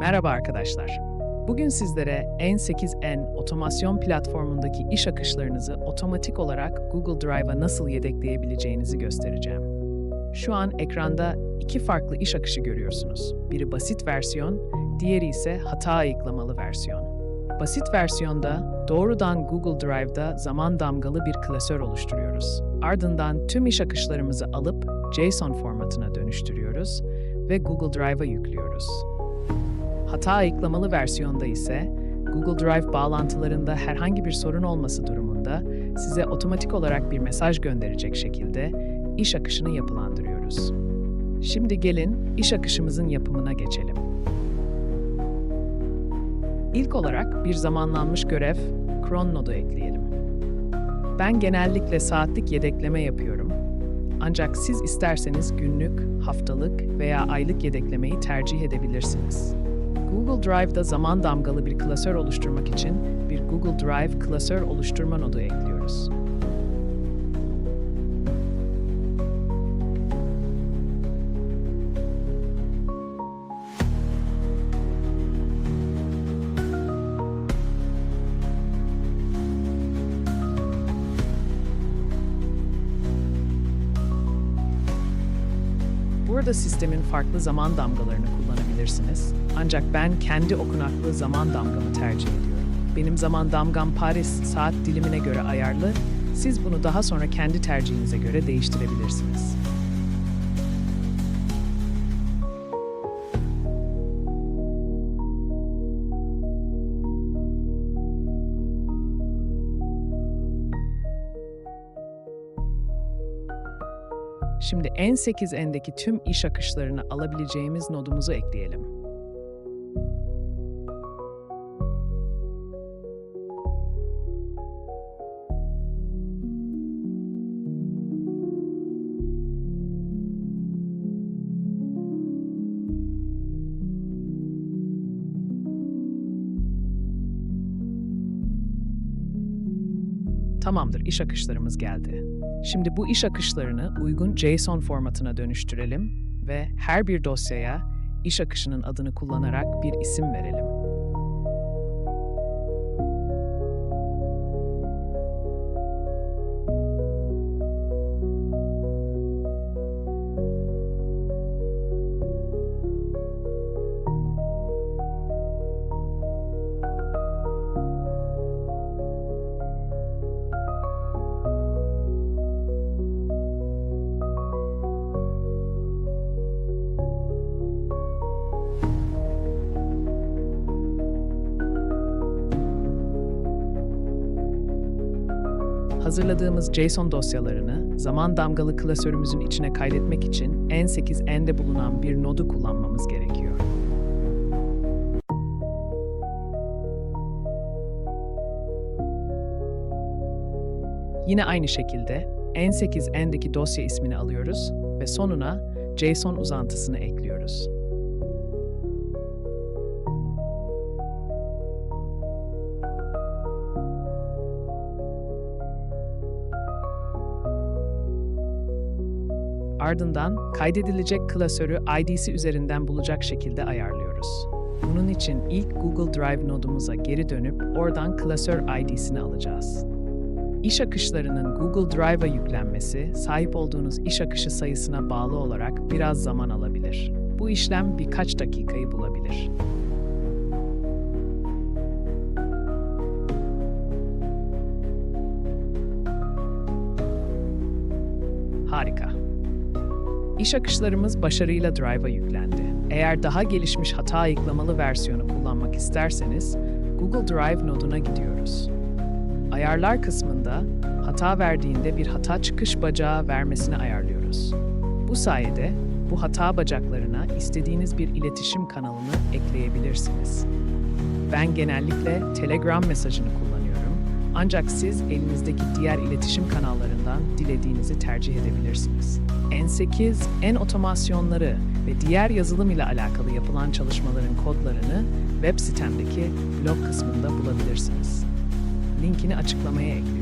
Merhaba arkadaşlar. Bugün sizlere N8N otomasyon platformundaki iş akışlarınızı otomatik olarak Google Drive'a nasıl yedekleyebileceğinizi göstereceğim. Şu an ekranda iki farklı iş akışı görüyorsunuz. Biri basit versiyon, diğeri ise hata ayıklamalı versiyon. Basit versiyonda doğrudan Google Drive'da zaman damgalı bir klasör oluşturuyoruz. Ardından tüm iş akışlarımızı alıp JSON formatına dönüştürüyoruz ve Google Drive'a yüklüyoruz. Hata ayıklamalı versiyonda ise Google Drive bağlantılarında herhangi bir sorun olması durumunda size otomatik olarak bir mesaj gönderecek şekilde iş akışını yapılandırıyoruz. Şimdi gelin iş akışımızın yapımına geçelim. İlk olarak bir zamanlanmış görev cron nodu ekleyelim. Ben genellikle saatlik yedekleme yapıyorum. Ancak siz isterseniz günlük, haftalık veya aylık yedeklemeyi tercih edebilirsiniz. Google Drive'da zaman damgalı bir klasör oluşturmak için bir Google Drive klasör oluşturma nodu ekliyoruz. Burada sistemin farklı zaman damgalarını kullanabilirsiniz. Ancak ben kendi okunaklı zaman damgamı tercih ediyorum. Benim zaman damgam Paris saat dilimine göre ayarlı. Siz bunu daha sonra kendi tercihinize göre değiştirebilirsiniz. Şimdi N8N'deki tüm iş akışlarını alabileceğimiz nodumuzu ekleyelim. Tamamdır, iş akışlarımız geldi. Şimdi bu iş akışlarını uygun JSON formatına dönüştürelim ve her bir dosyaya iş akışının adını kullanarak bir isim verelim. Hazırladığımız JSON dosyalarını zaman damgalı klasörümüzün içine kaydetmek için N8N'de bulunan bir nodu kullanmamız gerekiyor. Yine aynı şekilde N8N'deki dosya ismini alıyoruz ve sonuna JSON uzantısını ekliyoruz. Ardından kaydedilecek klasörü ID'si üzerinden bulacak şekilde ayarlıyoruz. Bunun için ilk Google Drive nodumuza geri dönüp oradan klasör ID'sini alacağız. İş akışlarının Google Drive'a yüklenmesi, sahip olduğunuz iş akışı sayısına bağlı olarak biraz zaman alabilir. Bu işlem birkaç dakikayı bulabilir. Harika. İş akışlarımız başarıyla Drive'a yüklendi. Eğer daha gelişmiş hata ayıklamalı versiyonu kullanmak isterseniz Google Drive noduna gidiyoruz. Ayarlar kısmında hata verdiğinde bir hata çıkış bacağı vermesini ayarlıyoruz. Bu sayede bu hata bacaklarına istediğiniz bir iletişim kanalını ekleyebilirsiniz. Ben genellikle Telegram mesajını kullanıyorum. Ancak siz elinizdeki diğer iletişim kanallarından dilediğinizi tercih edebilirsiniz. N8, N otomasyonları ve diğer yazılım ile alakalı yapılan çalışmaların kodlarını web sitemdeki blog kısmında bulabilirsiniz. Linkini açıklamaya ekliyorum.